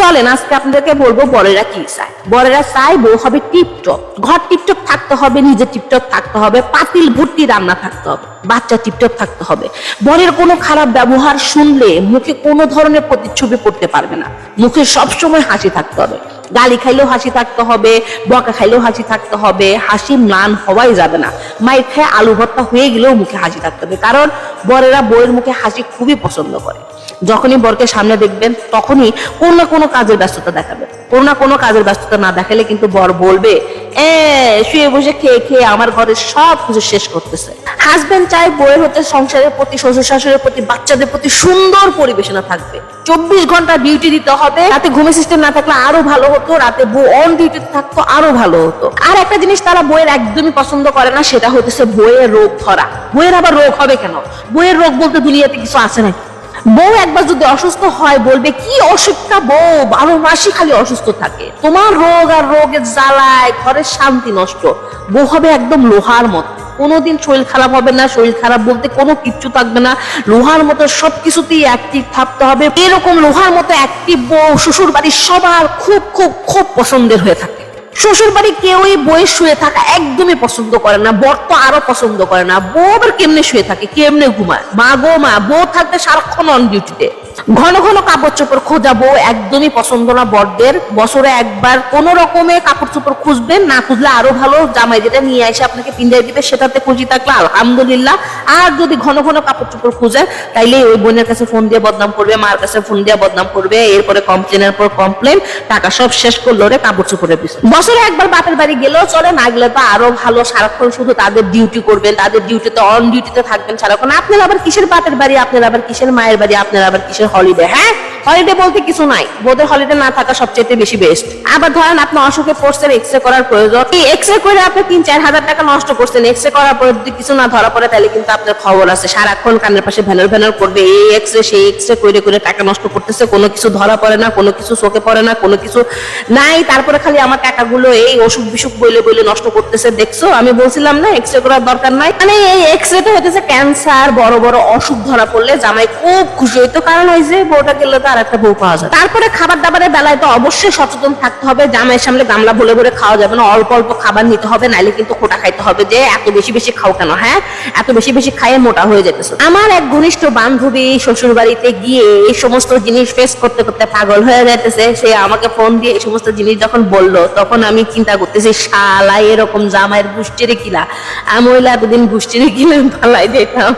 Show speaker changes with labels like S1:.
S1: চলেন, আজকে আপনাদেরকে বলব বরেরা কি চায়? বরেরা চায় বউ হবে টিপটপ। ঘর টিপটপ থাকতে হবে, নিজে টিপটপ থাকতে হবে, পাতিল, ভর্তি, রান্না থাকতে হবে, বাচ্চা টিপটপ থাকতে হবে। বরের কোনো খারাপ ব্যবহার শুনলে মুখে কোনো ধরনের প্রতিচ্ছবি পড়তে পারবে না। মুখে সবসময় হাসি থাকতে হবে। গালি খাইলেও হাসি থাকতে হবে বকা খাইলেও হাসি থাকতে হবে, হাসি ম্লান হওয়াই যাবে না। মায়ের খায় আলু ভর্তা হয়ে গেলেও মুখে হাসি থাকতে হবে, কারণ বরেরা বউয়ের মুখে হাসি খুবই পছন্দ করে। যখনই বরকে সামনে দেখবেন, তখনই কোনো না কোনো কাজের ব্যস্ততা দেখাবে কোনো না কোনো কাজের ব্যস্ততা না দেখালে কিন্তু বর বলবে, এ, শুয়ে বসে খেয়ে খেয়ে আমার ঘরের সব কিছু শেষ করতেছে। হাজবেন্ড চায় বইয়ের হতে সংসারের প্রতি শ্বশুর শাশুড়ের প্রতি, বাচ্চাদের প্রতি সুন্দর পরিবেশনা থাকবে। চব্বিশ ঘণ্টা ডিউটি দিতে হবে রাতে ঘুমের সিস্টেম না থাকলে আরও ভালো হতো, রাতে বউ অন ডিউটিতে থাকতো, আরও ভালো হতো। আর একটা জিনিস তারা বইয়ের একদমই পছন্দ করে না, সেটা হতেছে বইয়ের রোগ ধরা। বইয়ের আবার রোগ হবে কেন? বইয়ের রোগ বলতে দুনিয়াতে কিছু আছে নাকি? বউ একবার যদি অসুস্থ হয়, বলবে, কি অসুখটা বউ? বারো মাসই খালি অসুস্থ থাকে। তোমার রোগ আর রোগের জ্বালায় ঘরের শান্তি নষ্ট। বউ হবে একদম লোহার মতো। কোনোদিন শরীর খারাপ হবে না, শরীর খারাপ বলতে কোনো কিচ্ছু থাকবে না। লোহার মতো সব কিছুতেই অ্যাক্টিভ থাকতে হবে। এরকম লোহার মতো অ্যাক্টিভ বউ শ্বশুর বাড়ির সবার খুব খুব খুব পছন্দের হয়ে থাকে। শ্বশুর বাড়ি কেউই বই শুয়ে থাকা একদমই পছন্দ করে না, বর তো আরও পছন্দ করে না। বউ আবার কেমনে শুয়ে থাকে, কেমনে ঘুমায়? মা গো মা, বউ থাকতে সারাক্ষণ অন ডিউটিতে ঘন ঘন কাপড় চোপড় খোঁজা বউ একদমই পছন্দ না বরদের। বছরে একবার কোন রকমে কাপড় চোপড় খুঁজবেন না খুঁজলে আরও ভালো জামাই যেটা নিয়ে এসে আপনাকে পিন্দাই দিবে, সেটাতে খুঁজি থাকলে আলহামদুলিল্লাহ। আর যদি ঘন ঘন কাপড় চোপড় খুঁজে তাইলে ওই বোনের কাছে ফোন দিয়ে বদনাম করবে, মার কাছে ফোন দিয়ে বদনাম করবে, এরপরে কমপ্লেনের পর কমপ্লেন টাকা সব শেষ করল রে কাপড় চোপড়ের পিছনে। বছরে একবার বাপের বাড়ি গেলেও চলে, না গেলে তো আরও ভালো, সারাক্ষণ শুধু তাদের ডিউটি করবেন, তাদের ডিউটিতে অন ডিউটিতে থাকবেন সারাক্ষণ। আপনার আবার কিসের বাপের বাড়ি, আপনার আবার কিসের মায়ের বাড়ি, আপনার আবার কিসের হলিডে হ্যাঁ হলিডে বলতে কিছু নাই। বোধের হলিডে না থাকা সবচেয়ে বেশি বেস্ট আবার ধরেন আপনি অসুখে পড়ছেন এক্স রে করার প্রয়োজন। এই এক্স রে করে আপনি তিন, চার হাজার টাকা নষ্ট করছেন। এক্স রে করার পরে যদি কিছু না ধরা পড়ে, তাহলে কিন্তু আপনার খবর আছে। সারাক্ষণ কানের পাশে ভ্যানর ভ্যানর করবে। এই এক্স রে সেই এক্স রে করে করে টাকা নষ্ট করতেছে। কোনো কিছু ধরা পড়ে না, কোনো কিছু চোখে পড়ে না, কোনো কিছু নাই। তারপরে খালি আমার টাকাগুলো এই অসুখ বিসুখ বইলে বইলে নষ্ট করতেছে। দেখছ? আমি বলছিলাম না এক্স রে করার দরকার নাই। মানে এই এক্স রেটা হতেছে ক্যান্সার বড় বড় অসুখ ধরা পড়লে জামাই খুব খুশি হইতো। কারণ ওই যে বউটা গেলে আর একটা বউ পাওয়া যায় তারপরে খাবার দাবারের বেলায় তো অবশ্যই সচেতন থাকতে হবে, জামাইয়ের সামনে গামলা ভরে ভরে খাওয়া যাবে না, অল্প অল্প খাবার নিতে হবে, নাইলে কিন্তু খোটা খাইতে হবে যে এত বেশি বেশি খাও কেন হ্যাঁ? এত বেশি বেশি খাইয়ে মোটা হয়ে যেতেছে। আমার এক ঘনিষ্ঠ বান্ধবী শ্বশুর বাড়িতে গিয়ে এই সমস্ত জিনিস ফেস করতে করতে পাগল হয়ে যাইতেছে। সে আমাকে ফোন দিয়ে এই সমস্ত জিনিস যখন বলল, তখন আমি চিন্তা করতেছি, শালা এরকম জামাইয়ের গোষ্ঠীরে কিলা। আমি ওইলা এতদিন গোষ্ঠীরে কিলে, পালাই দিতাম